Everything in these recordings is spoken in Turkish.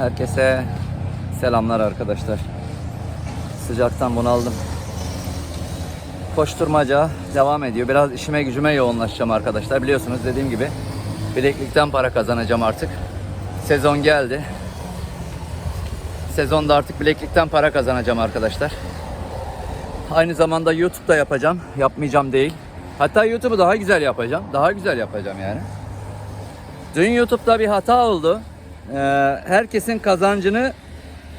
Herkese selamlar arkadaşlar. Sıcaktan bunaldım. Koşturmaca devam ediyor. Biraz işime gücüme yoğunlaşacağım arkadaşlar. Biliyorsunuz dediğim gibi bileklikten para kazanacağım artık. Sezon geldi. Sezonda artık bileklikten para kazanacağım arkadaşlar. Aynı zamanda YouTube'da yapacağım. Yapmayacağım değil. Hatta YouTube'u daha güzel yapacağım. Daha güzel yapacağım yani. Dün YouTube'da bir hata oldu. Ee, herkesin kazancını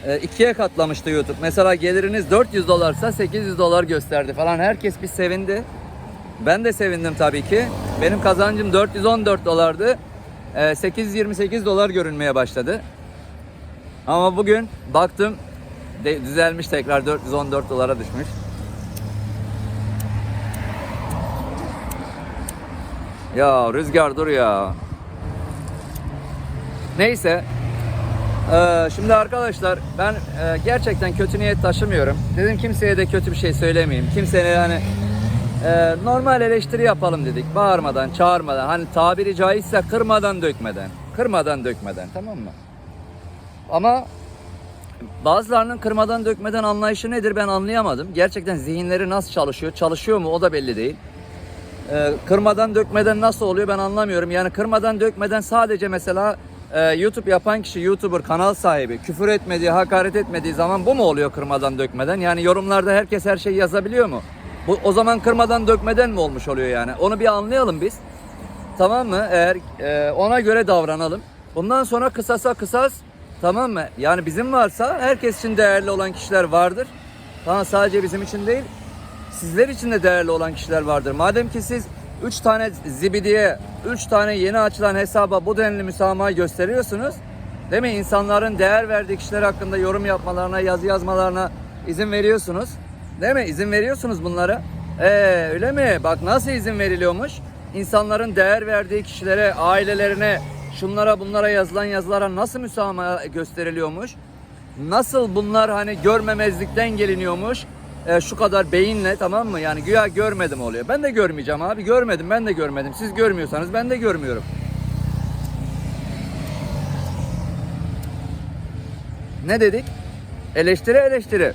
e, ikiye katlamıştı YouTube. Mesela geliriniz 400 dolarsa 800 dolar gösterdi falan. Herkes bir sevindi. Ben de sevindim tabii ki. Benim kazancım 414 dolardı. Ee, 828 dolar görünmeye başladı. Ama bugün baktım düzelmiş tekrar 414 dolara düşmüş. Ya rüzgar dur ya. Neyse. Ee, şimdi arkadaşlar ben e, gerçekten kötü niyet taşımıyorum. Dedim kimseye de kötü bir şey söylemeyeyim. Kimseye yani e, normal eleştiri yapalım dedik. Bağırmadan, çağırmadan, hani tabiri caizse kırmadan dökmeden. Kırmadan dökmeden tamam mı? Ama bazılarının kırmadan dökmeden anlayışı nedir ben anlayamadım. Gerçekten zihinleri nasıl çalışıyor? Çalışıyor mu o da belli değil. Ee, kırmadan dökmeden nasıl oluyor ben anlamıyorum. Yani kırmadan dökmeden sadece mesela e, YouTube yapan kişi, YouTuber, kanal sahibi küfür etmediği, hakaret etmediği zaman bu mu oluyor kırmadan dökmeden? Yani yorumlarda herkes her şeyi yazabiliyor mu? Bu o zaman kırmadan dökmeden mi olmuş oluyor yani? Onu bir anlayalım biz. Tamam mı? Eğer e, ona göre davranalım. Bundan sonra kısasa kısas tamam mı? Yani bizim varsa herkes için değerli olan kişiler vardır. Tamam sadece bizim için değil. Sizler için de değerli olan kişiler vardır. Madem ki siz 3 tane zibidiye, 3 tane yeni açılan hesaba bu denli müsamaha gösteriyorsunuz. Değil mi? İnsanların değer verdiği kişiler hakkında yorum yapmalarına, yazı yazmalarına izin veriyorsunuz. Değil mi? İzin veriyorsunuz bunlara. Ee, öyle mi? Bak nasıl izin veriliyormuş? İnsanların değer verdiği kişilere, ailelerine, şunlara bunlara yazılan yazılara nasıl müsamaha gösteriliyormuş? Nasıl bunlar hani görmemezlikten geliniyormuş? Ee, şu kadar beyinle tamam mı? Yani güya görmedim oluyor. Ben de görmeyeceğim abi. Görmedim ben de görmedim. Siz görmüyorsanız ben de görmüyorum. Ne dedik? Eleştiri eleştiri.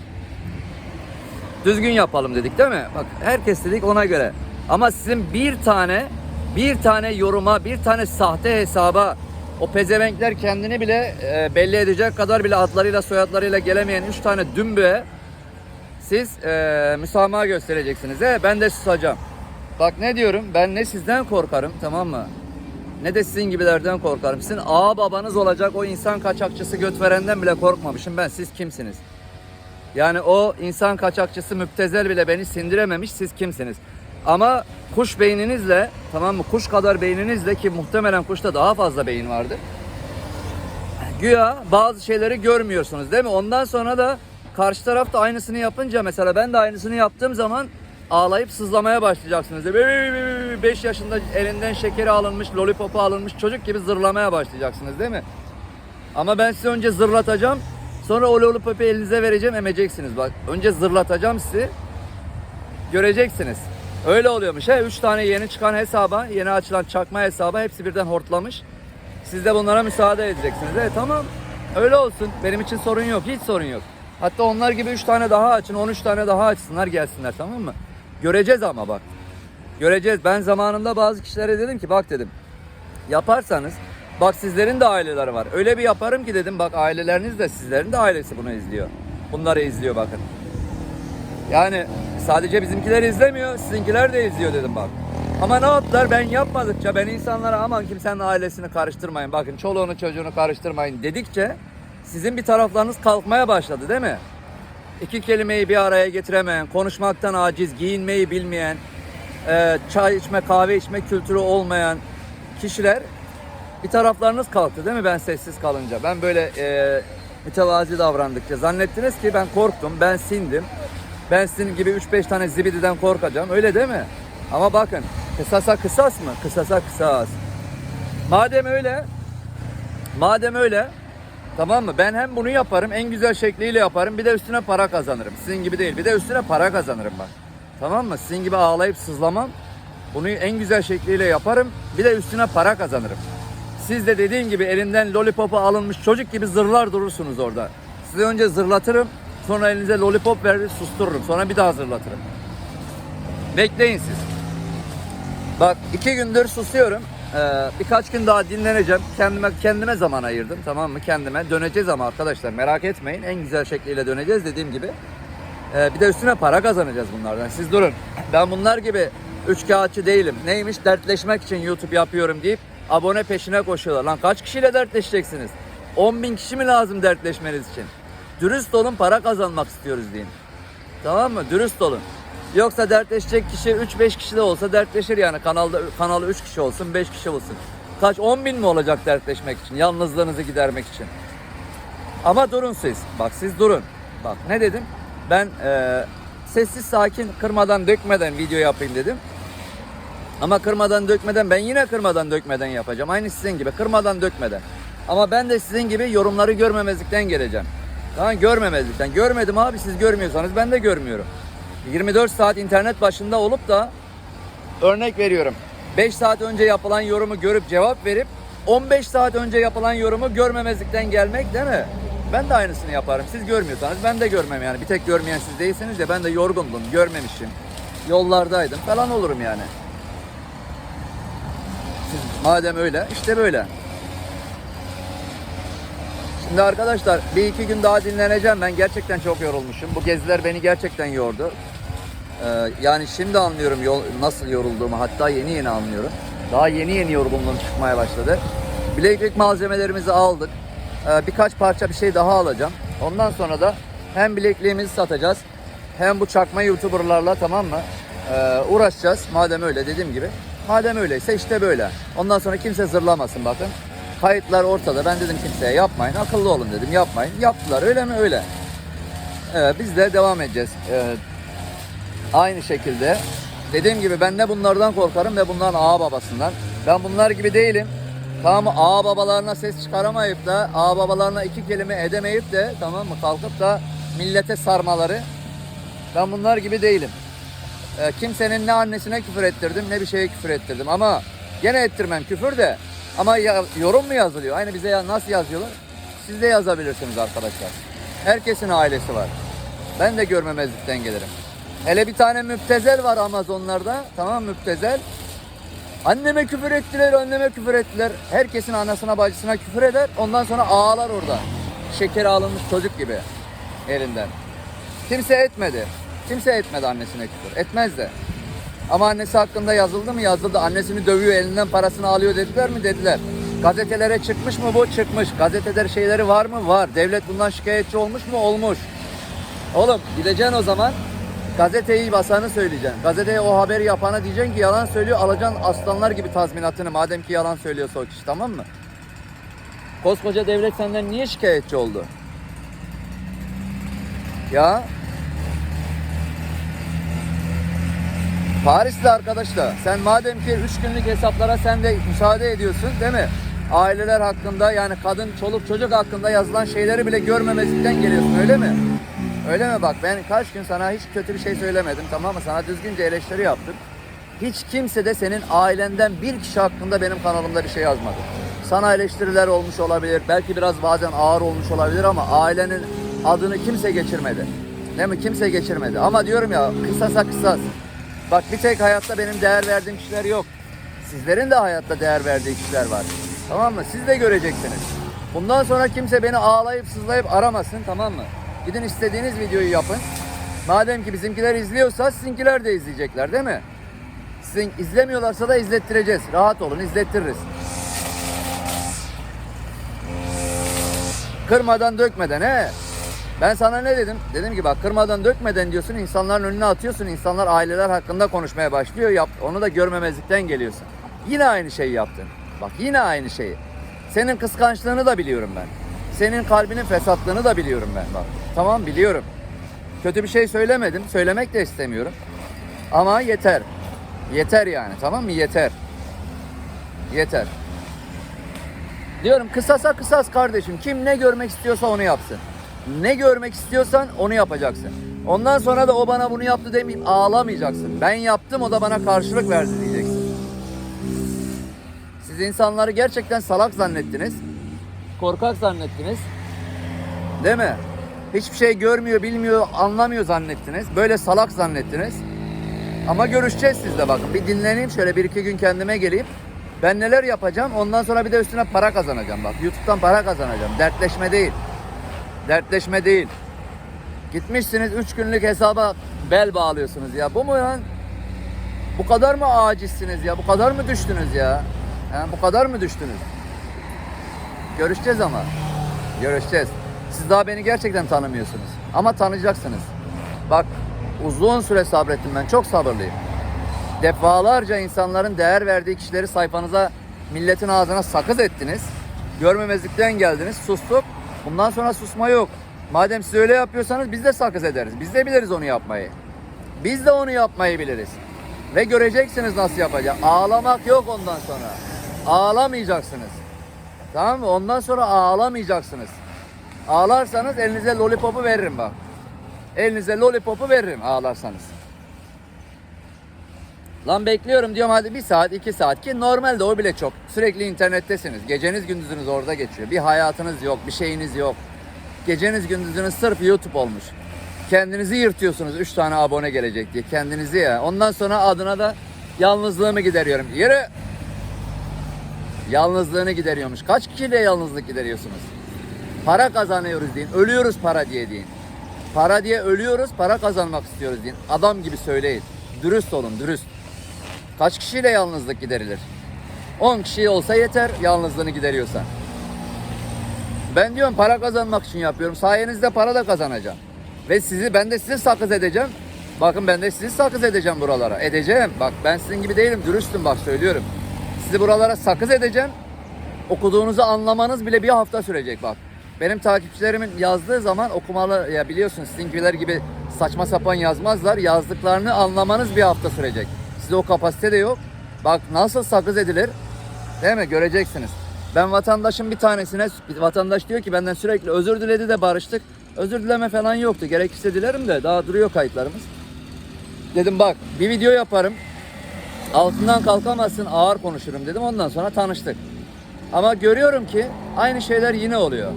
Düzgün yapalım dedik değil mi? Bak herkes dedik ona göre. Ama sizin bir tane bir tane yoruma, bir tane sahte hesaba o pezevenkler kendini bile e, belli edecek kadar bile adlarıyla soyadlarıyla gelemeyen üç tane dümbüğe siz e, müsamaha göstereceksiniz. He, ben de susacağım. Bak ne diyorum ben ne sizden korkarım tamam mı? Ne de sizin gibilerden korkarım. Sizin ağa babanız olacak o insan kaçakçısı göt verenden bile korkmamışım ben. Siz kimsiniz? Yani o insan kaçakçısı müptezel bile beni sindirememiş. Siz kimsiniz? Ama kuş beyninizle tamam mı? Kuş kadar beyninizle ki muhtemelen kuşta daha fazla beyin vardır. Güya bazı şeyleri görmüyorsunuz değil mi? Ondan sonra da karşı taraf da aynısını yapınca mesela ben de aynısını yaptığım zaman ağlayıp sızlamaya başlayacaksınız. 5 yaşında elinden şekeri alınmış, lollipopu alınmış çocuk gibi zırlamaya başlayacaksınız değil mi? Ama ben sizi önce zırlatacağım. Sonra o lollipopu elinize vereceğim emeceksiniz bak. Önce zırlatacağım sizi. Göreceksiniz. Öyle oluyormuş. He, üç tane yeni çıkan hesaba, yeni açılan çakma hesaba hepsi birden hortlamış. Siz de bunlara müsaade edeceksiniz. Evet tamam. Öyle olsun. Benim için sorun yok. Hiç sorun yok. Hatta onlar gibi 3 tane daha açın, 13 tane daha açsınlar gelsinler tamam mı? Göreceğiz ama bak. Göreceğiz. Ben zamanında bazı kişilere dedim ki bak dedim. Yaparsanız bak sizlerin de aileleri var. Öyle bir yaparım ki dedim bak aileleriniz de sizlerin de ailesi bunu izliyor. Bunları izliyor bakın. Yani sadece bizimkiler izlemiyor, sizinkiler de izliyor dedim bak. Ama ne yaptılar? Ben yapmadıkça ben insanlara aman kimsenin ailesini karıştırmayın. Bakın çoluğunu çocuğunu karıştırmayın dedikçe sizin bir taraflarınız kalkmaya başladı değil mi? İki kelimeyi bir araya getiremeyen, konuşmaktan aciz, giyinmeyi bilmeyen, e, çay içme, kahve içme kültürü olmayan kişiler bir taraflarınız kalktı değil mi ben sessiz kalınca? Ben böyle e, mütevazi davrandıkça zannettiniz ki ben korktum, ben sindim. Ben sizin gibi 3-5 tane zibididen korkacağım öyle değil mi? Ama bakın kısasa kısas mı? Kısasa kısas. Madem öyle, madem öyle tamam mı? Ben hem bunu yaparım en güzel şekliyle yaparım bir de üstüne para kazanırım. Sizin gibi değil bir de üstüne para kazanırım bak. Tamam mı? Sizin gibi ağlayıp sızlamam. Bunu en güzel şekliyle yaparım bir de üstüne para kazanırım. Siz de dediğim gibi elinden lollipopu alınmış çocuk gibi zırlar durursunuz orada. Size önce zırlatırım, sonra elinize lollipop verir, sustururum. Sonra bir daha zırlatırım. Bekleyin siz. Bak iki gündür susuyorum. Ee, birkaç gün daha dinleneceğim. Kendime kendime zaman ayırdım tamam mı? Kendime döneceğiz ama arkadaşlar merak etmeyin. En güzel şekliyle döneceğiz dediğim gibi. Ee, bir de üstüne para kazanacağız bunlardan. Siz durun. Ben bunlar gibi üç kağıtçı değilim. Neymiş dertleşmek için YouTube yapıyorum deyip abone peşine koşuyorlar. Lan kaç kişiyle dertleşeceksiniz? 10 bin kişi mi lazım dertleşmeniz için? Dürüst olun para kazanmak istiyoruz deyin. Tamam mı? Dürüst olun. Yoksa dertleşecek kişi 3-5 kişi de olsa dertleşir yani. Kanalda kanalı 3 kişi olsun, 5 kişi olsun. Kaç 10 bin mi olacak dertleşmek için? Yalnızlığınızı gidermek için. Ama durun siz. Bak siz durun. Bak ne dedim? Ben e, sessiz sakin kırmadan dökmeden video yapayım dedim. Ama kırmadan dökmeden ben yine kırmadan dökmeden yapacağım. Aynı sizin gibi kırmadan dökmeden. Ama ben de sizin gibi yorumları görmemezlikten geleceğim. Tamam görmemezlikten. Görmedim abi siz görmüyorsanız ben de görmüyorum. 24 saat internet başında olup da örnek veriyorum. 5 saat önce yapılan yorumu görüp cevap verip 15 saat önce yapılan yorumu görmemezlikten gelmek değil mi? Ben de aynısını yaparım. Siz görmüyorsanız ben de görmem yani. Bir tek görmeyen siz değilsiniz ya ben de yorgundum, görmemişim. Yollardaydım falan olurum yani. Siz madem öyle işte böyle. Şimdi arkadaşlar bir iki gün daha dinleneceğim. Ben gerçekten çok yorulmuşum. Bu geziler beni gerçekten yordu. Ee, yani şimdi anlıyorum yol, nasıl yorulduğumu. Hatta yeni yeni anlıyorum. Daha yeni yeni yorgunluğum çıkmaya başladı. Bileklik malzemelerimizi aldık. Ee, birkaç parça bir şey daha alacağım. Ondan sonra da hem bilekliğimizi satacağız. Hem bu çakma youtuberlarla tamam mı? Ee, uğraşacağız. Madem öyle dediğim gibi. Madem öyleyse işte böyle. Ondan sonra kimse zırlamasın bakın. Kayıtlar ortada. Ben dedim kimseye yapmayın. Akıllı olun dedim. Yapmayın. Yaptılar. Öyle mi? Öyle. Biz de devam edeceğiz. Aynı şekilde. Dediğim gibi ben de bunlardan korkarım ve bunların ağa babasından. Ben bunlar gibi değilim. Tamam mı? Ağa babalarına ses çıkaramayıp da ağa babalarına iki kelime edemeyip de tamam mı? Kalkıp da millete sarmaları. Ben bunlar gibi değilim. Ee, kimsenin ne annesine küfür ettirdim ne bir şeye küfür ettirdim ama gene ettirmem küfür de ama ya- yorum mu yazılıyor? Aynı bize ya- nasıl yazıyorlar? Siz de yazabilirsiniz arkadaşlar. Herkesin ailesi var. Ben de görmemezlikten gelirim. Hele bir tane müptezel var Amazonlarda. Tamam müptezel. Anneme küfür ettiler, anneme küfür ettiler. Herkesin anasına bacısına küfür eder. Ondan sonra ağlar orada. Şekeri alınmış çocuk gibi elinden. Kimse etmedi. Kimse etmedi annesine küfür. Etmez de. Ama annesi hakkında yazıldı mı? Yazıldı. Annesini dövüyor, elinden parasını alıyor dediler mi? Dediler. Gazetelere çıkmış mı bu? Çıkmış. Gazetede şeyleri var mı? Var. Devlet bundan şikayetçi olmuş mu? Olmuş. Oğlum gideceksin o zaman gazeteyi basanı söyleyeceksin. Gazeteye o haberi yapana diyeceksin ki yalan söylüyor. Alacaksın aslanlar gibi tazminatını madem ki yalan söylüyorsa o kişi tamam mı? Koskoca devlet senden niye şikayetçi oldu? Ya Parisli arkadaşla sen madem ki 3 günlük hesaplara sen de müsaade ediyorsun değil mi? Aileler hakkında yani kadın, çoluk, çocuk hakkında yazılan şeyleri bile görmemezlikten geliyorsun öyle mi? Öyle mi bak ben kaç gün sana hiç kötü bir şey söylemedim tamam mı? Sana düzgünce eleştiri yaptım. Hiç kimse de senin ailenden bir kişi hakkında benim kanalımda bir şey yazmadı. Sana eleştiriler olmuş olabilir. Belki biraz bazen ağır olmuş olabilir ama ailenin adını kimse geçirmedi. Değil mi? Kimse geçirmedi. Ama diyorum ya kısasa kısas. Bak bir tek hayatta benim değer verdiğim kişiler yok. Sizlerin de hayatta değer verdiği kişiler var. Tamam mı? Siz de göreceksiniz. Bundan sonra kimse beni ağlayıp sızlayıp aramasın tamam mı? Gidin istediğiniz videoyu yapın. Madem ki bizimkiler izliyorsa sizinkiler de izleyecekler değil mi? Sizin izlemiyorlarsa da izlettireceğiz. Rahat olun izlettiririz. Kırmadan dökmeden he. Ben sana ne dedim? Dedim ki bak kırmadan dökmeden diyorsun insanların önüne atıyorsun. insanlar aileler hakkında konuşmaya başlıyor. Yap, onu da görmemezlikten geliyorsun. Yine aynı şeyi yaptın. Bak yine aynı şeyi. Senin kıskançlığını da biliyorum ben. Senin kalbinin fesatlığını da biliyorum ben bak. Tamam biliyorum. Kötü bir şey söylemedim. Söylemek de istemiyorum. Ama yeter. Yeter yani tamam mı? Yeter. Yeter. Diyorum kısasa kısas kardeşim. Kim ne görmek istiyorsa onu yapsın. Ne görmek istiyorsan onu yapacaksın. Ondan sonra da o bana bunu yaptı demeyip ağlamayacaksın. Ben yaptım o da bana karşılık verdi diyeceksin. Siz insanları gerçekten salak zannettiniz. Korkak zannettiniz. Değil mi? Hiçbir şey görmüyor, bilmiyor, anlamıyor zannettiniz. Böyle salak zannettiniz. Ama görüşeceğiz sizle bakın. Bir dinleneyim şöyle bir iki gün kendime geleyim. Ben neler yapacağım ondan sonra bir de üstüne para kazanacağım bak. YouTube'dan para kazanacağım. Dertleşme değil. Dertleşme değil. Gitmişsiniz 3 günlük hesaba bel bağlıyorsunuz ya. Bu mu lan? Bu kadar mı acizsiniz ya? Bu kadar mı düştünüz ya? Ha, bu kadar mı düştünüz? Görüşeceğiz ama. Görüşeceğiz. Siz daha beni gerçekten tanımıyorsunuz. Ama tanıyacaksınız. Bak uzun süre sabrettim ben. Çok sabırlıyım. Defalarca insanların değer verdiği kişileri sayfanıza milletin ağzına sakız ettiniz. Görmemezlikten geldiniz. Sustuk. Bundan sonra susma yok. Madem siz öyle yapıyorsanız biz de sakız ederiz. Biz de biliriz onu yapmayı. Biz de onu yapmayı biliriz. Ve göreceksiniz nasıl yapacağım. Ağlamak yok ondan sonra. Ağlamayacaksınız. Tamam mı? Ondan sonra ağlamayacaksınız. Ağlarsanız elinize lollipopu veririm bak. Elinize lollipopu veririm ağlarsanız. Lan bekliyorum diyorum hadi bir saat iki saat ki normalde o bile çok. Sürekli internettesiniz. Geceniz gündüzünüz orada geçiyor. Bir hayatınız yok, bir şeyiniz yok. Geceniz gündüzünüz sırf YouTube olmuş. Kendinizi yırtıyorsunuz 3 tane abone gelecek diye. Kendinizi ya. Ondan sonra adına da yalnızlığımı gideriyorum. Yürü! Yalnızlığını gideriyormuş. Kaç kişiyle yalnızlık gideriyorsunuz? Para kazanıyoruz deyin. Ölüyoruz para diye deyin. Para diye ölüyoruz, para kazanmak istiyoruz deyin. Adam gibi söyleyin. Dürüst olun, dürüst. Kaç kişiyle yalnızlık giderilir? 10 kişi olsa yeter yalnızlığını gideriyorsan. Ben diyorum para kazanmak için yapıyorum. Sayenizde para da kazanacağım. Ve sizi ben de sizi sakız edeceğim. Bakın ben de sizi sakız edeceğim buralara. Edeceğim. Bak ben sizin gibi değilim. Dürüstüm bak söylüyorum. Sizi buralara sakız edeceğim. Okuduğunuzu anlamanız bile bir hafta sürecek bak. Benim takipçilerimin yazdığı zaman okumalı ya biliyorsunuz sizinkiler gibi saçma sapan yazmazlar. Yazdıklarını anlamanız bir hafta sürecek. Size o kapasite de yok. Bak nasıl sakız edilir. Değil mi? Göreceksiniz. Ben vatandaşın bir tanesine vatandaş diyor ki benden sürekli özür diledi de barıştık. Özür dileme falan yoktu. Gerekirse dilerim de daha duruyor kayıtlarımız. Dedim bak bir video yaparım. Altından kalkamazsın ağır konuşurum dedim. Ondan sonra tanıştık. Ama görüyorum ki aynı şeyler yine oluyor.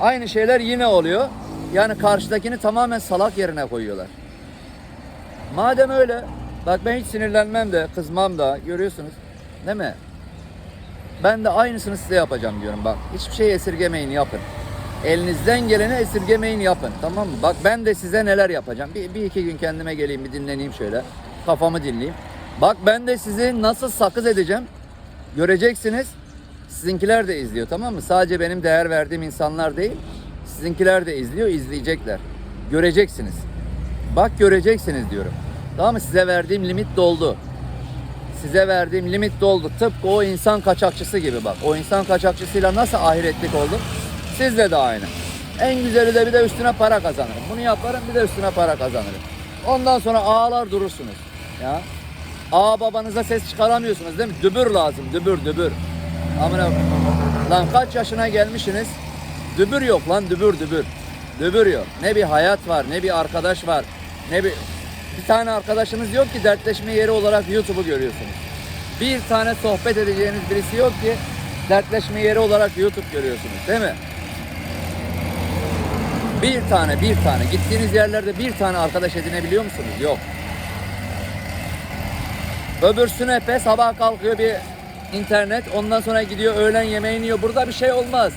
Aynı şeyler yine oluyor. Yani karşıdakini tamamen salak yerine koyuyorlar. Madem öyle, bak ben hiç sinirlenmem de, kızmam da, görüyorsunuz. Değil mi? Ben de aynısını size yapacağım diyorum bak. Hiçbir şey esirgemeyin yapın. Elinizden geleni esirgemeyin yapın. Tamam mı? Bak ben de size neler yapacağım. Bir, bir iki gün kendime geleyim bir dinleneyim şöyle. Kafamı dinleyeyim. Bak ben de sizi nasıl sakız edeceğim. Göreceksiniz. Sizinkiler de izliyor tamam mı? Sadece benim değer verdiğim insanlar değil. Sizinkiler de izliyor, izleyecekler. Göreceksiniz. Bak göreceksiniz diyorum. Tamam mı? Size verdiğim limit doldu. Size verdiğim limit doldu. Tıpkı o insan kaçakçısı gibi bak. O insan kaçakçısıyla nasıl ahiretlik oldum? Sizle de aynı. En güzeli de bir de üstüne para kazanırım. Bunu yaparım bir de üstüne para kazanırım. Ondan sonra ağlar durursunuz. Ya. Ağa babanıza ses çıkaramıyorsunuz değil mi? Dübür lazım. Dübür dübür. Amına lan kaç yaşına gelmişsiniz? Dübür yok lan dübür dübür. Dübür yok. Ne bir hayat var, ne bir arkadaş var, ne bir bir tane arkadaşınız yok ki dertleşme yeri olarak YouTube'u görüyorsunuz. Bir tane sohbet edeceğiniz birisi yok ki dertleşme yeri olarak YouTube görüyorsunuz, değil mi? Bir tane, bir tane. Gittiğiniz yerlerde bir tane arkadaş edinebiliyor musunuz? Yok. Öbürsüne pe sabah kalkıyor bir internet ondan sonra gidiyor öğlen yemeğini yiyor. Burada bir şey olmaz.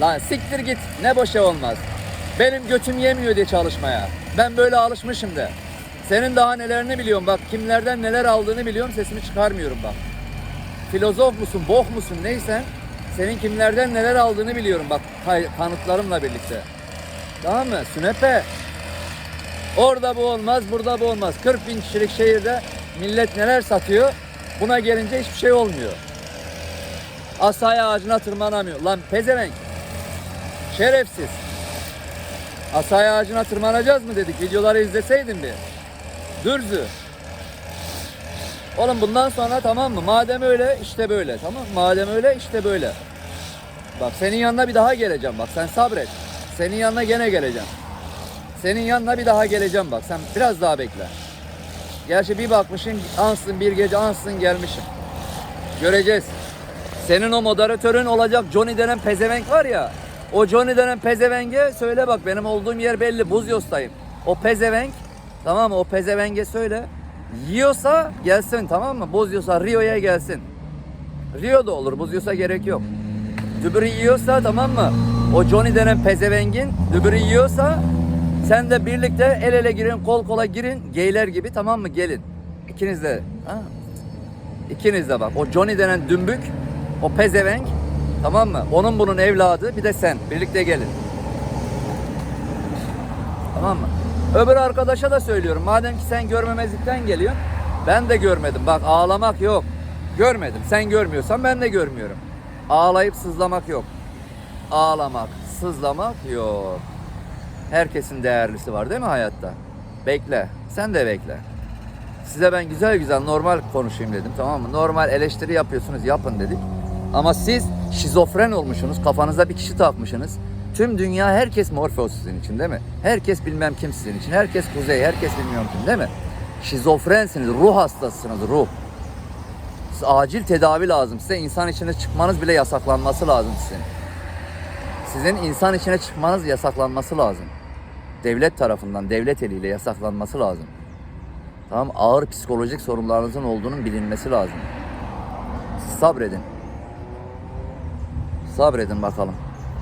Lan siktir git ne boşa olmaz. Benim götüm yemiyor diye çalışmaya. Ben böyle alışmışım de. Senin daha nelerini biliyorum bak kimlerden neler aldığını biliyorum sesimi çıkarmıyorum bak. Filozof musun bok musun neysen senin kimlerden neler aldığını biliyorum bak kanıtlarımla birlikte. Tamam mı? Sünepe. Orada bu olmaz, burada bu olmaz. 40 bin kişilik şehirde millet neler satıyor? Buna gelince hiçbir şey olmuyor. Asay ağacına tırmanamıyor. Lan pezevenk. Şerefsiz. Asay ağacına tırmanacağız mı dedik. Videoları izleseydin bir. Dürzü. Oğlum bundan sonra tamam mı? Madem öyle işte böyle. Tamam mı? Madem öyle işte böyle. Bak senin yanına bir daha geleceğim bak sen sabret. Senin yanına gene geleceğim. Senin yanına bir daha geleceğim bak sen biraz daha bekle. Gerçi bir bakmışsın ansın bir gece ansın gelmişim. Göreceğiz. Senin o moderatörün olacak Johnny denen pezevenk var ya. O Johnny denen pezevenge söyle bak benim olduğum yer belli Buzyos'tayım. O pezevenk tamam mı o pezevenge söyle. Yiyorsa gelsin tamam mı? Bozuyorsa Rio'ya gelsin. Rio da olur bozuyorsa gerek yok. Dübürü yiyorsa tamam mı? O Johnny denen pezevengin dübürü yiyorsa sen de birlikte el ele girin kol kola girin geyler gibi tamam mı gelin. İkiniz de. Ha? İkiniz de bak. O Johnny denen dümbük, o pezevenk, tamam mı? Onun bunun evladı, bir de sen. Birlikte gelin. Tamam mı? Öbür arkadaşa da söylüyorum. Madem ki sen görmemezlikten geliyorsun, ben de görmedim. Bak ağlamak yok. Görmedim. Sen görmüyorsan ben de görmüyorum. Ağlayıp sızlamak yok. Ağlamak, sızlamak yok. Herkesin değerlisi var değil mi hayatta? Bekle. Sen de bekle. Size ben güzel güzel normal konuşayım dedim tamam mı? Normal eleştiri yapıyorsunuz yapın dedik. Ama siz şizofren olmuşsunuz. Kafanıza bir kişi takmışsınız. Tüm dünya herkes Morpheus sizin için değil mi? Herkes bilmem kim sizin için. Herkes Kuzey, herkes bilmiyorum kim değil mi? Şizofrensiniz, ruh hastasısınız, ruh. Siz acil tedavi lazım. Size insan içine çıkmanız bile yasaklanması lazım sizin. Sizin insan içine çıkmanız yasaklanması lazım. Devlet tarafından, devlet eliyle yasaklanması lazım. Tamam ağır psikolojik sorunlarınızın olduğunun bilinmesi lazım. Sabredin. Sabredin bakalım.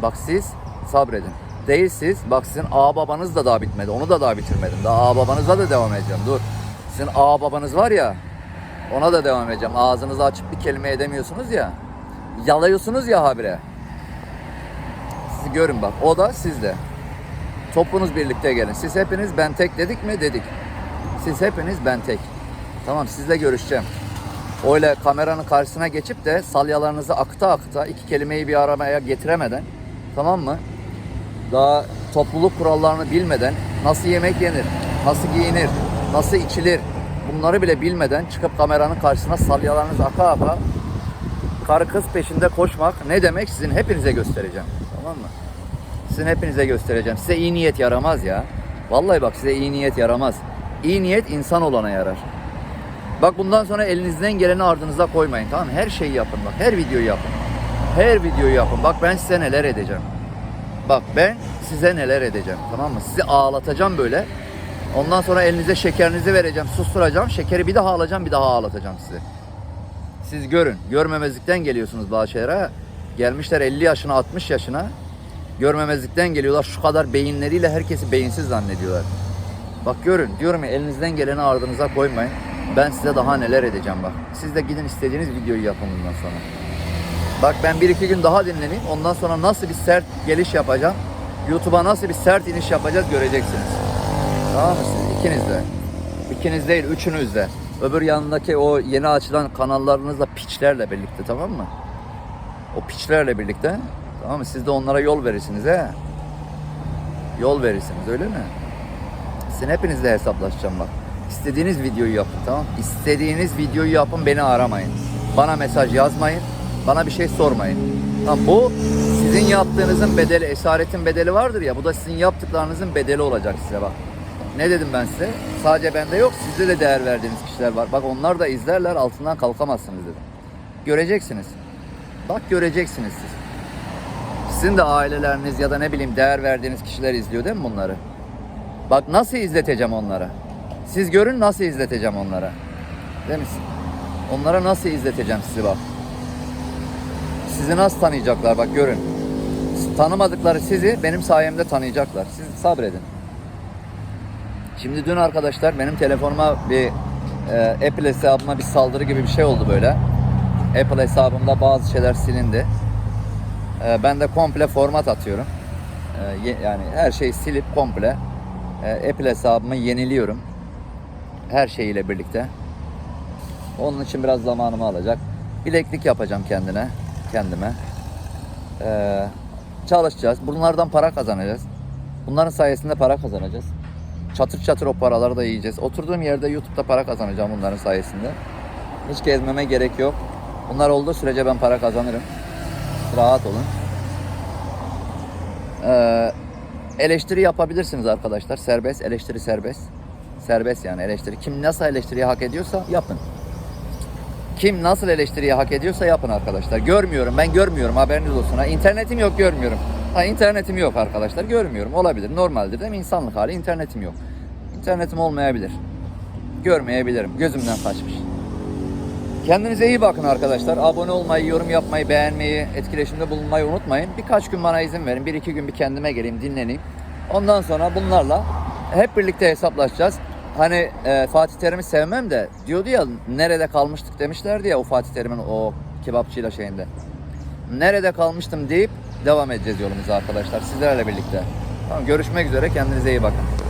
Bak siz sabredin. Değil siz, bak sizin ağ babanız da daha bitmedi. Onu da daha bitirmedim. Daha ağ babanızla da devam edeceğim. Dur. Sizin ağ babanız var ya, ona da devam edeceğim. Ağzınızı açıp bir kelime edemiyorsunuz ya. Yalıyorsunuz ya habire. Sizi görün bak. O da sizde. Topunuz birlikte gelin. Siz hepiniz ben tek dedik mi? Dedik. Siz hepiniz ben tek. Tamam sizle görüşeceğim. Öyle kameranın karşısına geçip de salyalarınızı akta akta iki kelimeyi bir aramaya getiremeden tamam mı? Daha topluluk kurallarını bilmeden nasıl yemek yenir, nasıl giyinir, nasıl içilir bunları bile bilmeden çıkıp kameranın karşısına salyalarınız aka aka karı kız peşinde koşmak ne demek sizin hepinize göstereceğim. Tamam mı? Sizin hepinize göstereceğim. Size iyi niyet yaramaz ya. Vallahi bak size iyi niyet yaramaz. İyi niyet insan olana yarar. Bak bundan sonra elinizden geleni ardınıza koymayın tamam? Her şeyi yapın bak. Her videoyu yapın. Her videoyu yapın. Bak ben size neler edeceğim. Bak ben size neler edeceğim tamam mı? Sizi ağlatacağım böyle. Ondan sonra elinize şekerinizi vereceğim, susturacağım. Şekeri bir daha alacağım, bir daha ağlatacağım sizi. Siz görün. Görmemezlikten geliyorsunuz bazı şeylere. Gelmişler 50 yaşına, 60 yaşına. Görmemezlikten geliyorlar. Şu kadar beyinleriyle herkesi beyinsiz zannediyorlar. Bak görün diyorum ya elinizden geleni ardınıza koymayın. Ben size daha neler edeceğim bak. Siz de gidin istediğiniz videoyu yapın bundan sonra. Bak ben bir iki gün daha dinleneyim. Ondan sonra nasıl bir sert geliş yapacağım. YouTube'a nasıl bir sert iniş yapacağız göreceksiniz. Tamam mı siz? İkiniz de. İkiniz değil, üçünüz de. Öbür yanındaki o yeni açılan kanallarınızla piçlerle birlikte tamam mı? O piçlerle birlikte tamam mı? Siz de onlara yol verirsiniz he. Yol verirsiniz öyle mi? Sizin hepinizle hesaplaşacağım bak. İstediğiniz videoyu yapın tamam? İstediğiniz videoyu yapın beni aramayın. Bana mesaj yazmayın. Bana bir şey sormayın. Tamam, bu sizin yaptığınızın bedeli, esaretin bedeli vardır ya. Bu da sizin yaptıklarınızın bedeli olacak size bak. Ne dedim ben size? Sadece bende yok, sizde de değer verdiğiniz kişiler var. Bak onlar da izlerler, altından kalkamazsınız dedim. Göreceksiniz. Bak göreceksiniz siz. Sizin de aileleriniz ya da ne bileyim değer verdiğiniz kişiler izliyor değil mi bunları? Bak nasıl izleteceğim onlara. Siz görün nasıl izleteceğim onlara. Değil mi? Onlara nasıl izleteceğim sizi bak. Sizi nasıl tanıyacaklar bak görün. Tanımadıkları sizi benim sayemde tanıyacaklar. Siz sabredin. Şimdi dün arkadaşlar benim telefonuma bir e, Apple hesabıma bir saldırı gibi bir şey oldu böyle. Apple hesabımda bazı şeyler silindi. E, ben de komple format atıyorum. E, ye- yani her şeyi silip komple e, Apple hesabımı yeniliyorum. Her şeyiyle birlikte. Onun için biraz zamanımı alacak. Bileklik yapacağım kendine, kendime. Ee, çalışacağız. Bunlardan para kazanacağız. Bunların sayesinde para kazanacağız. Çatır çatır o paraları da yiyeceğiz. Oturduğum yerde YouTube'da para kazanacağım bunların sayesinde. Hiç gezmeme gerek yok. Bunlar olduğu sürece ben para kazanırım. Rahat olun. Ee, eleştiri yapabilirsiniz arkadaşlar. Serbest, eleştiri serbest. Serbest yani eleştiri. Kim nasıl eleştiriyi hak ediyorsa yapın. Kim nasıl eleştiriyi hak ediyorsa yapın arkadaşlar. Görmüyorum ben görmüyorum haberiniz olsun. Ha, internetim yok görmüyorum. Ha, internetim yok arkadaşlar görmüyorum. Olabilir normaldir değil mi? İnsanlık hali internetim yok. İnternetim olmayabilir. Görmeyebilirim. Gözümden kaçmış. Kendinize iyi bakın arkadaşlar. Abone olmayı, yorum yapmayı, beğenmeyi, etkileşimde bulunmayı unutmayın. Birkaç gün bana izin verin. Bir iki gün bir kendime geleyim, dinleneyim. Ondan sonra bunlarla hep birlikte hesaplaşacağız. Hani e, Fatih Terim'i sevmem de diyordu ya nerede kalmıştık demişlerdi ya o Fatih Terim'in o kebapçıyla şeyinde. Nerede kalmıştım deyip devam edeceğiz yolumuza arkadaşlar sizlerle birlikte. Tamam görüşmek üzere kendinize iyi bakın.